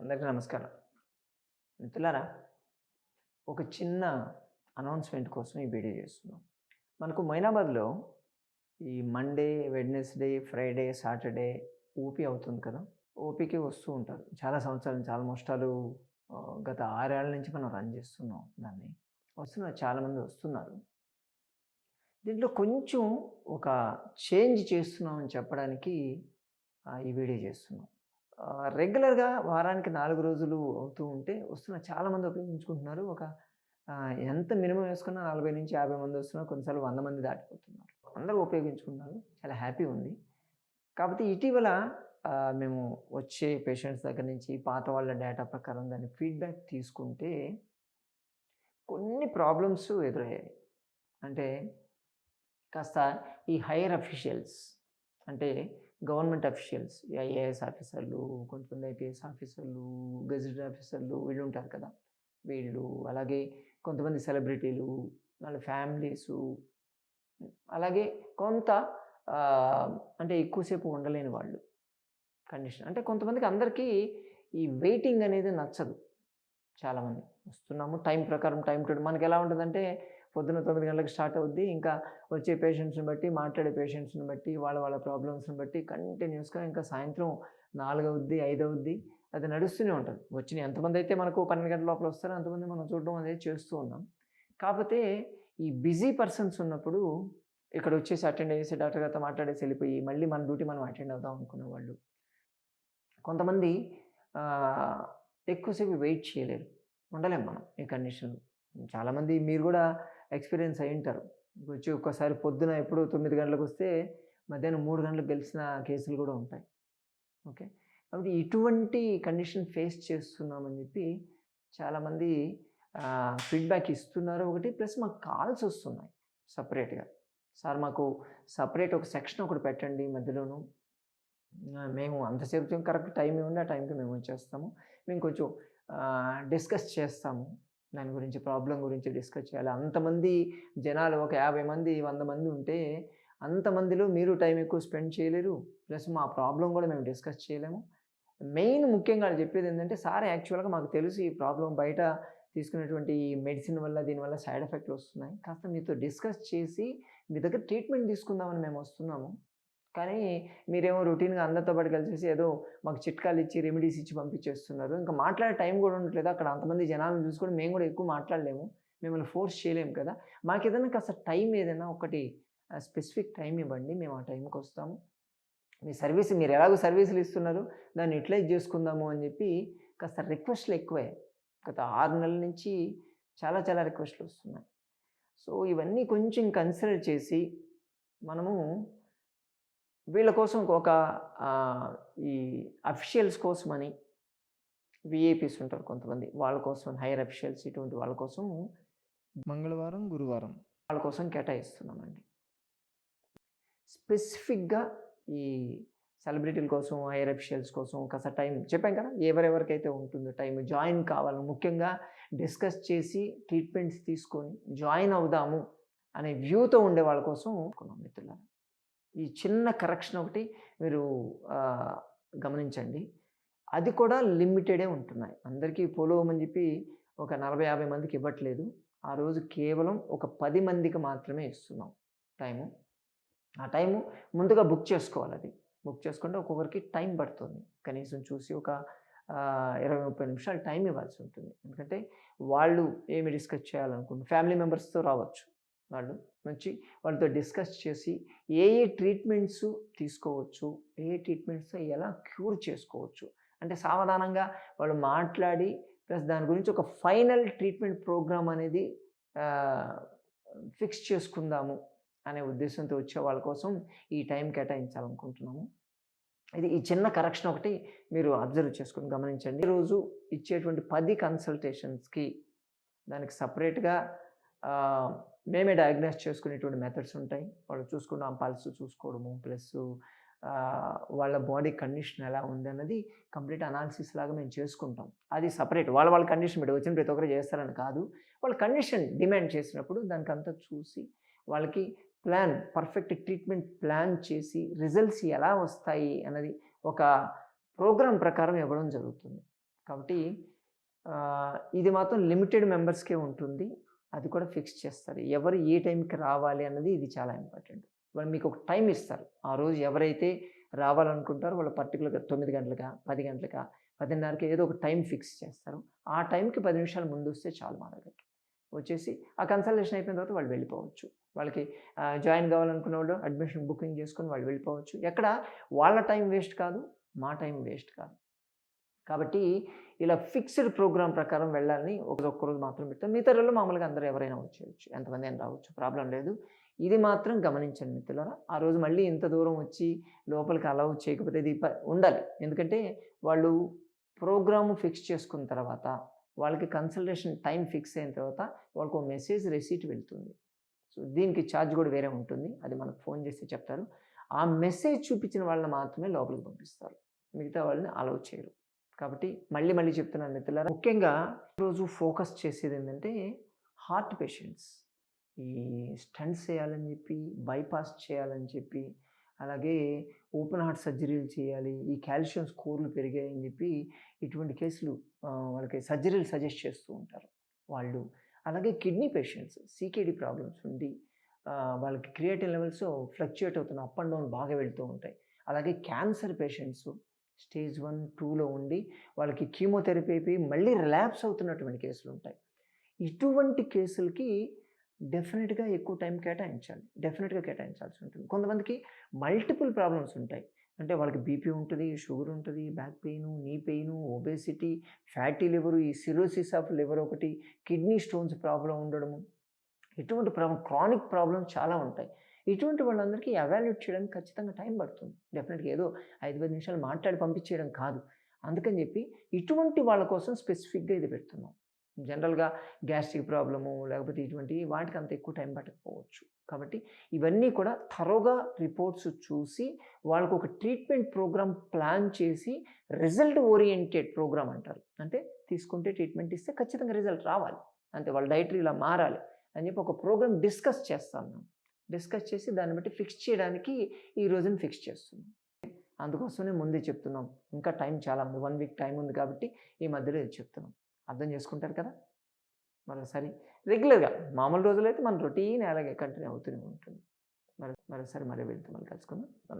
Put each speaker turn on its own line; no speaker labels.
అందరికీ నమస్కారం. మిత్రులారా ఒక చిన్న అనౌన్స్మెంట్ కోసం ఈ వీడియో చేస్తున్నాం. మనకు మైనాబాద్లో ఈ Monday Wednesday Friday Saturday OP అవుతుంది కదా? ఓపీకి వస్తూ ఉంటారు. చాలా సంవత్సరాల నుంచి ఆల్మోస్ట్ గత ఆరేళ్ళ నుంచి మనం రన్ చేస్తున్నాం దాన్ని. వస్తున్నారు చాలామంది వస్తున్నారు. దీంట్లో కొంచెం ఒక చేంజ్ చేస్తున్నామని చెప్పడానికి ఈ వీడియో చేస్తున్నాం. రెగ్యులర్గా వారానికి నాలుగు రోజులు అవుతూ ఉంటే వస్తున్న చాలామంది ఉపయోగించుకుంటున్నారు. ఒక ఎంత మినిమం వేసుకున్నా నలభై నుంచి యాభై మంది వస్తున్నారు కొన్నిసార్లు వంద మంది దాటిపోతున్నారు. అందరూ ఉపయోగించుకుంటున్నారు. చాలా హ్యాపీ ఉంది. కాకపోతే ఇటీవల మేము వచ్చే పేషెంట్స్ దగ్గర నుంచి పాత వాళ్ళ డేటా ప్రకారం దాని ఫీడ్బ్యాక్ తీసుకుంటే కొన్ని ప్రాబ్లమ్స్ ఎదురయ్యాయి. అంటే కాస్త ఈ హైయర్ అఫీషియల్స్ అంటే గవర్నమెంట్ అఫీషియల్స్ ఐఏఎస్ ఆఫీసర్లు కొంతమంది ఐపీఎస్ ఆఫీసర్లు గెజిటెడ్ ఆఫీసర్లు వీళ్ళు ఉంటారు కదా. వీళ్ళు అలాగే కొంతమంది సెలబ్రిటీలు వాళ్ళ ఫ్యామిలీసు అలాగే కొంత అంటే ఎక్కువసేపు ఉండలేని వాళ్ళు కండిషన్. అంటే కొంతమందికి అందరికీ ఈ వెయిటింగ్ అనేది నచ్చదు. చాలామంది వస్తున్నాము టైం ప్రకారం టైం టు మనకి ఎలా ఉంటుందంటే పొద్దున్న తొమ్మిది గంటలకు స్టార్ట్ అవుద్ది. ఇంకా వచ్చే పేషెంట్స్ని బట్టి మాట్లాడే పేషెంట్స్ని బట్టి వాళ్ళ వాళ్ళ ప్రాబ్లమ్స్ని బట్టి కంటిన్యూస్గా ఇంకా సాయంత్రం నాలుగవుద్ది ఐదవుద్ది ఐదు అది నడుస్తూనే ఉంటుంది. వచ్చిన ఎంతమంది అయితే మనకు పన్నెండు గంటల లోపల వస్తారో అంతమంది మనం చూడడం అనేది చేస్తూ ఉన్నాం. కాకపోతే ఈ బిజీ పర్సన్స్ ఉన్నప్పుడు ఇక్కడ వచ్చేసి అటెండ్ చేసి డాక్టర్ గారితో మాట్లాడేసి వెళ్ళిపోయి మళ్ళీ మన డ్యూటీ మనం అటెండ్ అవుదాం అనుకునే వాళ్ళు. కొంతమంది ఎక్కువసేపు వెయిట్ చేయలేరు. ఉండలేం మనం ఈ కండిషన్. చాలామంది మీరు కూడా ఎక్స్పీరియన్స్ అయి ఉంటారు. వచ్చి ఒక్కసారి పొద్దున ఎప్పుడు తొమ్మిది గంటలకు వస్తే మధ్యాహ్నం మూడు గంటలకు గెలిచిన కేసులు కూడా ఉంటాయి. ఓకే. కాబట్టి ఇటువంటి కండిషన్ ఫేస్ చేస్తున్నామని చెప్పి చాలామంది ఫీడ్బ్యాక్ ఇస్తున్నారు ఒకటి ప్లస్ మాకు కాల్స్ వస్తున్నాయి సపరేట్గా. సార్ మాకు సపరేట్ ఒక సెక్షన్ ఒకటి పెట్టండి మధ్యలోను. మేము అంతసేపు కరెక్ట్ టైం ఉంది ఆ టైంకి మేము వచ్చేస్తాము. మేము కొంచెం డిస్కస్ చేస్తాము. దాని గురించి ప్రాబ్లం గురించి డిస్కస్ చేయాలి. అంతమంది జనాలు ఒక యాభై మంది వంద మంది ఉంటే అంతమందిలో మీరు టైం ఎక్కువ స్పెండ్ చేయలేరు. ప్లస్ మా ప్రాబ్లం కూడా మేము డిస్కస్ చేయలేము. మెయిన్ ముఖ్యంగా చెప్పేది ఏంటంటే సార్ యాక్చువల్గా మాకు తెలుసు ఈ ప్రాబ్లం బయట తీసుకున్నటువంటి మెడిసిన్ వల్ల దీనివల్ల సైడ్ ఎఫెక్ట్లు వస్తున్నాయి. కాస్త మీతో డిస్కస్ చేసి మీ దగ్గర ట్రీట్మెంట్ తీసుకుందామని మేము వస్తున్నాము. కానీ మీరేమో రొటీన్గా అందరితో పాటు కలిసేసి ఏదో మాకు చిట్కాలు ఇచ్చి రెమెడీస్ ఇచ్చి పంపించేస్తున్నారు. ఇంకా మాట్లాడే టైం కూడా ఉండట్లేదు. అక్కడ అంతమంది జనాలను చూసుకొని మేము కూడా ఎక్కువ మాట్లాడలేము. మిమ్మల్ని ఫోర్స్ చేయలేము కదా! మాకు ఏదైనా కాస్త టైం ఏదైనా ఒకటి స్పెసిఫిక్ టైం ఇవ్వండి. మేము ఆ టైంకి వస్తాము. మీ సర్వీస్ మీరు ఎలాగో సర్వీసులు ఇస్తున్నారు. దాన్ని యూటిలైజ్ చేసుకుందాము అని చెప్పి కాస్త రిక్వెస్ట్లు ఎక్కువే. గత ఆరు నెలల నుంచి చాలా చాలా రిక్వెస్ట్లు వస్తున్నాయి. సో ఇవన్నీ కొంచెం కన్సిడర్ చేసి మనము వీళ్ళ కోసం ఒక ఈ అఫీషియల్స్ కోసమని విఐపీస్ ఉంటారు కొంతమంది. వాళ్ళ కోసం హైయర్ అఫీషియల్స్ ఇటువంటి వాళ్ళ కోసం
మంగళవారం గురువారం.
వాళ్ళ కోసం కేటాయిస్తున్నామండి. స్పెసిఫిక్గా ఈ సెలబ్రిటీల కోసం హైయర్ అఫీషియల్స్ కోసం కాస్త టైం చెప్పాం కదా ఎవరెవరికైతే ఉంటుందో టైం జాయిన్ కావాలి ముఖ్యంగా డిస్కస్ చేసి ట్రీట్మెంట్స్ తీసుకొని జాయిన్ అవుదాము అనే వ్యూతో ఉండే వాళ్ళ కోసం అనుకున్నాం మిత్రులారా. ఈ చిన్న కరెక్షన్ ఒకటి మీరు గమనించండి. అది కూడా లిమిటెడే ఉంటున్నాయి. అందరికీ పోలోమని చెప్పి ఒక నలభై యాభై మందికి ఇవ్వట్లేదు. ఆ రోజు కేవలం ఒక పది మందికి మాత్రమే ఇస్తున్నాం టైము. ఆ టైము ముందుగా బుక్ చేసుకోవాలి అది. బుక్ చేసుకుంటే ఒక్కొక్కరికి టైం పడుతుంది. కనీసం చూసి ఒక ఇరవై ముప్పై నిమిషాలు టైం ఇవ్వాల్సి ఉంటుంది. ఎందుకంటే వాళ్ళు ఏమి డిస్కస్ చేయాలనుకుంటున్నారు? ఫ్యామిలీ మెంబర్స్తో రావచ్చు. వాళ్ళు మంచి వాళ్ళతో డిస్కస్ చేసి ఏ ఏ ట్రీట్మెంట్స్ తీసుకోవచ్చు ఏ ఏ ట్రీట్మెంట్స్ ఎలా క్యూర్ చేసుకోవచ్చు అంటే సావధానంగా వాళ్ళు మాట్లాడి ప్లస్ దాని గురించి ఒక ఫైనల్ ట్రీట్మెంట్ ప్రోగ్రామ్ అనేది ఫిక్స్ చేసుకుందాము అనే ఉద్దేశంతో వచ్చే వాళ్ళ కోసం ఈ టైం కేటాయించాలనుకుంటున్నాము. ఇది ఈ చిన్న కరెక్షన్ ఒకటి మీరు అబ్జర్వ్ చేసుకుని గమనించండి. రోజు ఇచ్చేటువంటి పది కన్సల్టేషన్స్కి దానికి సపరేట్గా మేమే డయాగ్నోస్ చేసుకునేటువంటి మెథడ్స్ ఉంటాయి. వాళ్ళు చూసుకున్నాం పల్స్ చూసుకోవడము ప్లస్ వాళ్ళ బాడీ కండిషన్ ఎలా ఉంది అన్నది కంప్లీట్ అనాలిసిస్ లాగా మేము చేసుకుంటాం. అది సపరేట్. వాళ్ళ వాళ్ళ కండిషన్ పెట్టి వచ్చిన ప్రతి ఒక్కరు చేస్తారని కాదు. వాళ్ళ కండిషన్ డిమాండ్ చేసినప్పుడు దానికి అంతా చూసి వాళ్ళకి ప్లాన్ పర్ఫెక్ట్ ట్రీట్మెంట్ ప్లాన్ చేసి రిజల్ట్స్ ఎలా వస్తాయి అన్నది ఒక ప్రోగ్రాం ప్రకారం ఇవ్వడం జరుగుతుంది. కాబట్టి ఇది మాత్రం లిమిటెడ్ మెంబర్స్కే ఉంటుంది. అది కూడా ఫిక్స్ చేస్తారు. ఎవరు ఏ టైంకి రావాలి అన్నది ఇది చాలా ఇంపార్టెంట్. వాళ్ళు మీకు ఒక టైం ఇస్తారు. ఆ రోజు ఎవరైతే రావాలనుకుంటారో వాళ్ళు పర్టికులర్గా తొమ్మిది గంటలకా పది గంటలకా పదిన్నరకి ఏదో ఒక టైం ఫిక్స్ చేస్తారు. ఆ టైంకి పది నిమిషాలు ముందు వస్తే చాలు మా దగ్గరికి. వచ్చేసి ఆ కన్సల్టేషన్ అయిపోయిన తర్వాత వాళ్ళు వెళ్ళిపోవచ్చు. వాళ్ళకి జాయిన్ కావాలనుకున్న వాళ్ళు అడ్మిషన్ బుకింగ్ చేసుకుని వాళ్ళు వెళ్ళిపోవచ్చు. ఎక్కడ వాళ్ళ టైం వేస్ట్ కాదు మా టైం వేస్ట్ కాదు. కాబట్టి ఇలా ఫిక్స్డ్ ప్రోగ్రామ్ ప్రకారం వెళ్ళాలని ఒక మాత్రం పెడతాం. మిగతా రోజులు మామూలుగా అందరూ ఎవరైనా వచ్చేయచ్చు. ఎంతమంది అయినా రావచ్చు. ప్రాబ్లం లేదు. ఇది మాత్రం గమనించండి మిత్రులారా. ఆ రోజు మళ్ళీ ఇంత దూరం వచ్చి లోపలికి అలౌ చేయకపోతే ఇది ప- ఉండాలి. ఎందుకంటే వాళ్ళు ప్రోగ్రాము ఫిక్స్ చేసుకున్న తర్వాత వాళ్ళకి కన్సల్టేషన్ టైం ఫిక్స్ అయిన తర్వాత వాళ్ళకు మెసేజ్ రిసీట్ వెళ్తుంది. సో దీనికి ఛార్జ్ కూడా వేరే ఉంటుంది. అది మనకు ఫోన్ చేస్తే చెప్తారు. ఆ మెసేజ్ చూపించిన వాళ్ళని మాత్రమే లోపలికి పంపిస్తారు. మిగతా వాళ్ళని అలౌ చేయరు. కాబట్టి మళ్ళీ మళ్ళీ చెప్తున్నాను మిత్రులారా. ముఖ్యంగా ఈరోజు ఫోకస్ చేసేది ఏంటంటే హార్ట్ పేషెంట్స్. ఈ స్టంట్స్ చేయాలని చెప్పి బైపాస్ చేయాలని చెప్పి అలాగే ఓపెన్ హార్ట్ సర్జరీలు చేయాలి ఈ కాల్షియం స్కోర్లు పెరిగాయని చెప్పి ఇటువంటి కేసులు వాళ్ళకి సర్జరీలు సజెస్ట్ చేస్తూ ఉంటారు వాళ్ళు. అలాగే కిడ్నీ పేషెంట్స్ సీకేడి ప్రాబ్లమ్స్ ఉండి వాళ్ళకి క్రియేటివ్ లెవెల్స్ ఫ్లక్చుయేట్ అవుతున్న అప్ అండ్ డౌన్ బాగా వెళ్తూ ఉంటాయి. అలాగే క్యాన్సర్ పేషెంట్స్ స్టేజ్ వన్ టూలో ఉండి వాళ్ళకి కీమోథెరపీ అయిపోయి మళ్ళీ రిలాప్స్ అవుతున్నటువంటి కేసులు ఉంటాయి. ఇటువంటి కేసులకి డెఫినెట్గా ఎక్కువ టైం కేటాయించాలి. డెఫినెట్గా కేటాయించాల్సి ఉంటుంది. కొంతమందికి మల్టిపుల్ ప్రాబ్లమ్స్ ఉంటాయి. అంటే వాళ్ళకి బీపీ ఉంటుంది షుగర్ ఉంటుంది back pain knee pain obesity fatty liver ఈ సిరోసిస్ ఆఫ్ లివర్ ఒకటి కిడ్నీ స్టోన్స్ ప్రాబ్లం ఉండడము. ఇటువంటి ప్రాబ్లం క్రానిక్ ప్రాబ్లమ్స్ చాలా ఉంటాయి. ఇటువంటి వాళ్ళందరికీ అవాల్యుయేట్ చేయడానికి ఖచ్చితంగా టైం పడుతుంది. డెఫినెట్గా ఏదో ఐదు పది నిమిషాలు మాట్లాడి పంపించేయడం కాదు. అందుకని చెప్పి ఇటువంటి వాళ్ళ కోసం స్పెసిఫిక్గా ఇది పెడుతున్నాం. జనరల్గా గ్యాస్ట్రిక్ ప్రాబ్లము లేకపోతే ఇటువంటి వాటికి అంత ఎక్కువ టైం పట్టకపోవచ్చు. కాబట్టి ఇవన్నీ కూడా థరోగా రిపోర్ట్స్ చూసి వాళ్ళకు ఒక ట్రీట్మెంట్ ప్రోగ్రామ్ ప్లాన్ చేసి రిజల్ట్ ఓరియంటెడ్ ప్రోగ్రామ్ అంటారు. అంటే తీసుకుంటే ట్రీట్మెంట్ ఇస్తే ఖచ్చితంగా రిజల్ట్ రావాలి. అంతే వాళ్ళ డైటరీ ఇలా మారాలి అని చెప్పి ఒక ప్రోగ్రామ్ డిస్కస్ చేస్తాం మేము. డిస్కస్ చేసి దాన్ని బట్టి ఫిక్స్ చేయడానికి ఈ రోజున ఫిక్స్ చేస్తున్నాం. అందుకోసమే ముందే చెప్తున్నాం. ఇంకా టైం చాలా ఉంది. వన్ వీక్ టైం ఉంది కాబట్టి ఈ మధ్యలో ఇది చెప్తున్నాం. అర్థం చేసుకుంటారు కదా? మరోసారి రెగ్యులర్గా మామూలు రోజులైతే మన రొటీన్ అలాగే కంటిన్యూ అవుతూనే ఉంటుంది. మరి మరోసారి మరే వెళ్తే మళ్ళీ కలుసుకుందాం.